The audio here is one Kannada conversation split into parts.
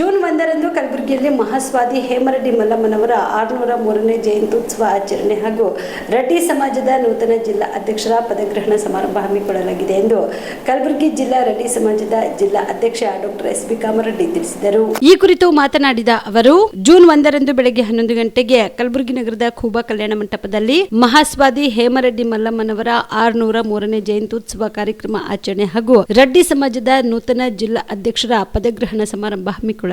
ಜೂನ್ ಒಂದರಂದು ಕಲಬುರಗಿಯಲ್ಲಿ ಮಹಾಸ್ವಾದಿ ಹೇಮರೆಡ್ಡಿ ಮಲ್ಲಮ್ಮನವರ ಆರುನೂರ ಮೂರನೇ ಜಯಂತ್ಯುತ್ಸವ ಆಚರಣೆ ಹಾಗೂ ರಡ್ಡಿ ಸಮಾಜದ ನೂತನ ಜಿಲ್ಲಾ ಅಧ್ಯಕ್ಷರ ಪದಗ್ರಹಣ ಸಮಾರಂಭ ಹಮ್ಮಿಕೊಳ್ಳಲಾಗಿದೆ ಎಂದು ಕಲಬುರಗಿ ಜಿಲ್ಲಾ ರಡ್ಡಿ ಸಮಾಜದ ಜಿಲ್ಲಾ ಅಧ್ಯಕ್ಷ ಡಾಕ್ಟರ್ ಎಸ್ ಬಿ ಕಾಮರೆಡ್ಡಿ ತಿಳಿಸಿದರು. ಈ ಕುರಿತು ಮಾತನಾಡಿದ ಅವರು, ಜೂನ್ ಒಂದರಂದು ಬೆಳಗ್ಗೆ ಹನ್ನೊಂದು ಗಂಟೆಗೆ ಕಲಬುರಗಿ ನಗರದ ಖೂಬಾ ಕಲ್ಯಾಣ ಮಂಟಪದಲ್ಲಿ ಮಹಾಸ್ವಾದಿ ಹೇಮರೆಡ್ಡಿ ಮಲ್ಲಮ್ಮನವರ ಆರುನೂರ ಮೂರನೇ ಜಯಂತ್ಯುತ್ಸವ ಕಾರ್ಯಕ್ರಮ ಆಚರಣೆ ಹಾಗೂ ರಡ್ಡಿ ಸಮಾಜದ ನೂತನ ಜಿಲ್ಲಾ ಅಧ್ಯಕ್ಷರ ಪದಗ್ರಹಣ ಸಮಾರಂಭ ಹಮ್ಮಿಕೊಳ್ಳಲಾಗಿದೆ.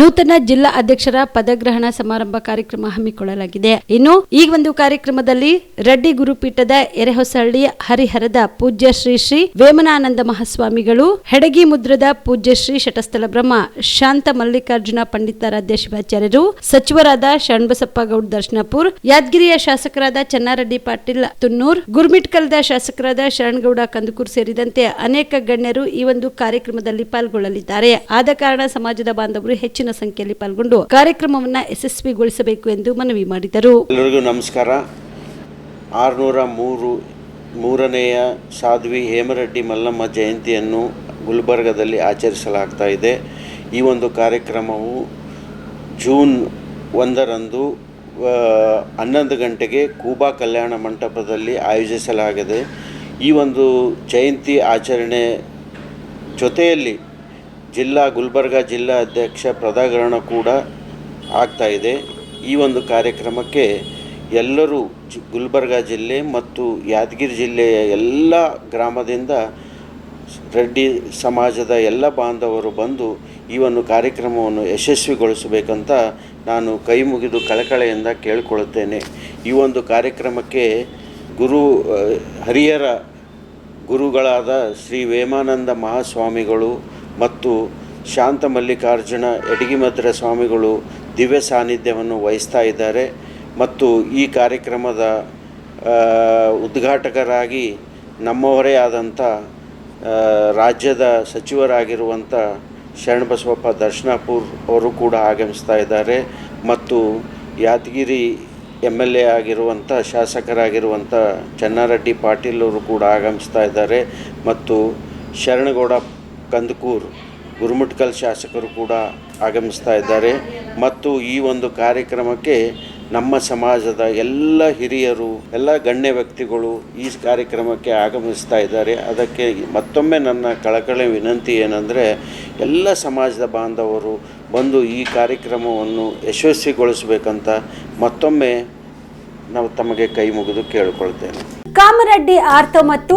ನೂತನ ಜಿಲ್ಲಾ ಅಧ್ಯಕ್ಷರ ಪದಗ್ರಹಣ ಸಮಾರಂಭ ಕಾರ್ಯಕ್ರಮ ಹಮ್ಮಿಕೊಳ್ಳಲಾಗಿದೆ. ಇನ್ನು ಈ ಒಂದು ಕಾರ್ಯಕ್ರಮದಲ್ಲಿ ರೆಡ್ಡಿ ಗುರುಪೀಠದ ಎರೆಹೊಸಹಳ್ಳಿ ಹರಿಹರದ ಪೂಜ್ಯ ಶ್ರೀ ಶ್ರೀ ವೇಮನಾನಂದ ಮಹಾಸ್ವಾಮಿಗಳು, ಹೆಡಗಿ ಮುದ್ರದ ಪೂಜ್ಯ ಶ್ರೀ ಶಟಸ್ಥಲ ಬ್ರಹ್ಮ, ಶಾಂತ ಮಲ್ಲಿಕಾರ್ಜುನ ಪಂಡಿತಾರಾಧ್ಯ ಶಿವಾಚಾರ್ಯರು ಸಚಿವರಾದ ಶರಣಬಸಪ್ಪ ಗೌಡ್ ದರ್ಶನಪುರ್, ಯಾದಗಿರಿಯ ಶಾಸಕರಾದ ಚನ್ನಾರೆಡ್ಡಿ ಪಾಟೀಲ್ ತುನ್ನೂರ್, ಗುರ್ಮಿಟ್ಕಲ್ದ ಶಾಸಕರಾದ ಶರಣಗೌಡ ಕಂದುಕೂರ್ ಸೇರಿದಂತೆ ಅನೇಕ ಗಣ್ಯರು ಈ ಒಂದು ಕಾರ್ಯಕ್ರಮದಲ್ಲಿ ಪಾಲ್ಗೊಳ್ಳಲಿದ್ದಾರೆ. ಆದ ಕಾರಣ ಸಮಾಜದ ಬಾಂಧವರು ಹೆಚ್ಚಿನ ಸಂಖ್ಯೆಯಲ್ಲಿ ಪಾಲ್ಗೊಂಡು ಕಾರ್ಯಕ್ರಮವನ್ನ ಯಶಸ್ವಿಗೊಳಿಸಬೇಕು ಎಂದು ಮನವಿ ಮಾಡಿದರು. ಎಲ್ಲರಿಗೂ ನಮಸ್ಕಾರ. ಆರುನೂರ ಮೂರು, ಮೂರನೆಯ ಸಾಧ್ವಿ ಹೇಮರೆಡ್ಡಿ ಮಲ್ಲಮ್ಮ ಜಯಂತಿಯನ್ನು ಗುಲ್ಬರ್ಗದಲ್ಲಿ ಆಚರಿಸಲಾಗ್ತಾ ಇದೆ. ಈ ಒಂದು ಕಾರ್ಯಕ್ರಮವು ಜೂನ್ ಒಂದರಂದು ಹನ್ನೊಂದು ಗಂಟೆಗೆ ಕೂಬಾ ಕಲ್ಯಾಣ ಮಂಟಪದಲ್ಲಿ ಆಯೋಜಿಸಲಾಗಿದೆ. ಈ ಒಂದು ಜಯಂತಿ ಆಚರಣೆ ಜೊತೆಯಲ್ಲಿ ಜಿಲ್ಲಾ ಗುಲ್ಬರ್ಗ ಜಿಲ್ಲಾ ಅಧ್ಯಕ್ಷ ಪ್ರದಾಗರಣ ಕೂಡ ಆಗ್ತಾ ಇದೆ. ಈ ಒಂದು ಕಾರ್ಯಕ್ರಮಕ್ಕೆ ಎಲ್ಲರೂ ಗುಲ್ಬರ್ಗ ಜಿಲ್ಲೆ ಮತ್ತು ಯಾದಗಿರಿ ಜಿಲ್ಲೆಯ ಎಲ್ಲ ಗ್ರಾಮದಿಂದ ರೆಡ್ಡಿ ಸಮಾಜದ ಎಲ್ಲ ಬಾಂಧವರು ಬಂದು ಈ ಒಂದು ಕಾರ್ಯಕ್ರಮವನ್ನು ಯಶಸ್ವಿಗೊಳಿಸಬೇಕಂತ ನಾನು ಕೈ ಮುಗಿದು ಕಳಕಳೆಯಿಂದ ಕೇಳಿಕೊಳ್ಳುತ್ತೇನೆ. ಈ ಒಂದು ಕಾರ್ಯಕ್ರಮಕ್ಕೆ ಗುರು ಹರಿಯರ ಗುರುಗಳಾದ ಶ್ರೀ ವೇಮಾನಂದ ಮಹಾಸ್ವಾಮಿಗಳು ಮತ್ತು ಶಾಂತ ಮಲ್ಲಿಕಾರ್ಜುನ ಯಡಗಿಮದ್ರ ಸ್ವಾಮಿಗಳು ದಿವ್ಯ ಸಾನ್ನಿಧ್ಯವನ್ನು ವಹಿಸ್ತಾ ಇದ್ದಾರೆ ಮತ್ತು ಈ ಕಾರ್ಯಕ್ರಮದ ಉದ್ಘಾಟಕರಾಗಿ ನಮ್ಮವರೇ ಆದಂಥ ರಾಜ್ಯದ ಸಚಿವರಾಗಿರುವಂಥ ಶರಣಬಸವಪ್ಪ ದರ್ಶನಾಪುರ್ ಅವರು ಕೂಡ ಆಗಮಿಸ್ತಾ ಇದ್ದಾರೆ ಮತ್ತು ಯಾದಗಿರಿ ಎಂ ಎಲ್ ಎ ಆಗಿರುವಂಥ ಶಾಸಕರಾಗಿರುವಂಥ ಚನ್ನಾರೆಡ್ಡಿ ಪಾಟೀಲ್ ಅವರು ಕೂಡ ಆಗಮಿಸ್ತಾ ಇದ್ದಾರೆ ಮತ್ತು ಶರಣಗೌಡ ಕಂದಕೂರ್. ಗುರುಮಠಕಲ್ ಶಾಸಕರು ಕೂಡ ಆಗಮಿಸ್ತಾ ಇದ್ದಾರೆ. ಮತ್ತು ಈ ಒಂದು ಕಾರ್ಯಕ್ರಮಕ್ಕೆ ನಮ್ಮ ಸಮಾಜದ ಎಲ್ಲ ಹಿರಿಯರು, ಎಲ್ಲ ಗಣ್ಯ ವ್ಯಕ್ತಿಗಳು ಈ ಕಾರ್ಯಕ್ರಮಕ್ಕೆ ಆಗಮಿಸ್ತಾ ಇದ್ದಾರೆ. ಅದಕ್ಕೆ ಮತ್ತೊಮ್ಮೆ ನನ್ನ ಕಳಕಳಿ ವಿನಂತಿ ಏನಂದರೆ, ಎಲ್ಲ ಸಮಾಜದ ಬಾಂಧವರು ಬಂದು ಈ ಕಾರ್ಯಕ್ರಮವನ್ನು ಯಶಸ್ವಿಗೊಳಿಸಬೇಕಂತ ಮತ್ತೊಮ್ಮೆ ನಾವು ತಮಗೆ ಕೈ ಮುಗಿದು ಕೇಳಿಕೊಳ್ತೇನೆ. ಕಾಮರೆಡ್ಡಿ ಆರ್ತ ಮತ್ತು